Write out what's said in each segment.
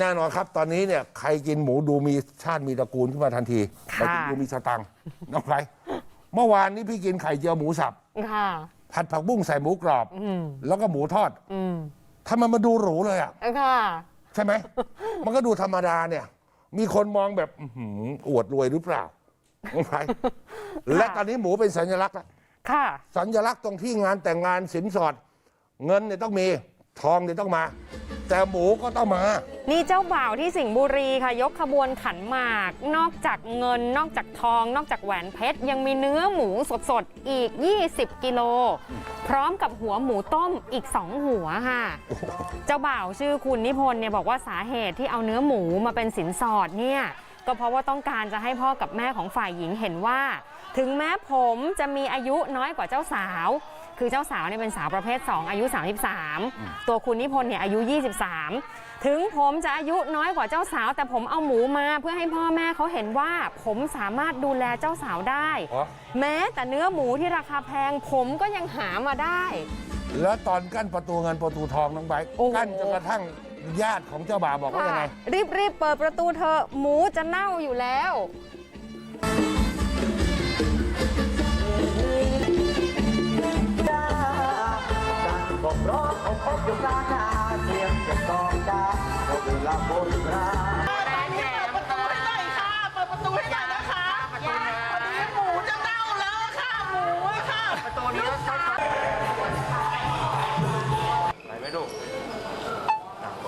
แน่นอนครับ ตอนนี้เนี่ยใครกินหมูดูมีชาติมีตระกูลขึ้นมาทันทีค่ะไปดูมีสตังค์น้องไพรเมื่อวานนี้พี่กินไข่เจียวหมูสับค่ะ ผัดผักบุ้งใส่หมูกรอบ อืมแล้วก็หมูทอดอืมทำไมมันดูหรูเลยอะ ค่ะ ใช่ไหม มันก็ดูธรรมดาเนี่ย มีคนมองแบบอื้อหืออวดรวยหรือเปล่าน้องไพรและตอนนี้หมูเป็นสัญลักษณ์แล้ว ค่ะ สัญลักษณ์ตรงที่งานแต่งงานสินสอด เงินเนี่ยต้องมีทองเนี่ยต้องมา แต่หมูก็ต้องมา นี่เจ้าบ่าวที่สิงห์บุรีค่ะ ยกขบวนขันหมาก นอกจากเงิน นอกจากทอง นอกจากแหวนเพชร ยังมีเนื้อหมูสดๆ อีก 20 กิโล พร้อมกับหัวหมูต้มอีก 2 หัวค่ะ เจ้าบ่าวชื่อคุณนิพนธ์เนี่ยบอกว่าสาเหตุที่เอาเนื้อหมูมาเป็นสินสอดเนี่ยก็เพราะว่าต้องการจะให้พ่อกับแม่ของฝ่ายหญิงเห็นว่า ถึงแม้ผมจะมีอายุน้อยกว่าเจ้าสาว คือเจ้าสาวเนี่ยเป็นสาวประเภท 2 อายุ 33 ตัวคุณนิพนธ์เนี่ยอายุ 23 ถึงผมจะอายุน้อยกว่าเจ้าสาว แต่ผมเอาหมูมาเพื่อให้พ่อแม่เขาเห็นว่าผมสามารถดูแลเจ้าสาวได้ อ๋อ แม้แต่เนื้อหมูที่ราคาแพง ผมก็ยังหามาได้ แล้วตอนกั้นประตูเงินประตูทองน้องใบร์ทโอ้โห กั้นจนกระทั่งญาติของเจ้าบ่าวบอกว่ายังไง รีบรีบๆเปิดประตูเธอะหมูจะเน่าอยู่แล้ว บร้องเอาพบอยู่กลางนาเสียงจะกองดาเอาเวลาบราณเปิดประตูให้หน่อยค่ะ เปิดประตูให้หน่อยนะคะพอดีหมูจะเน่าแล้วอะค่ะ หมูอะค่ะ ประตูนี้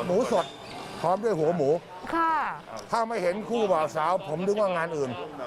หมูสดพร้อมด้วยหัวหมู ค่ะ ถ้าไม่เห็นคู่บ่าวสาว ผมนึกว่างานอื่น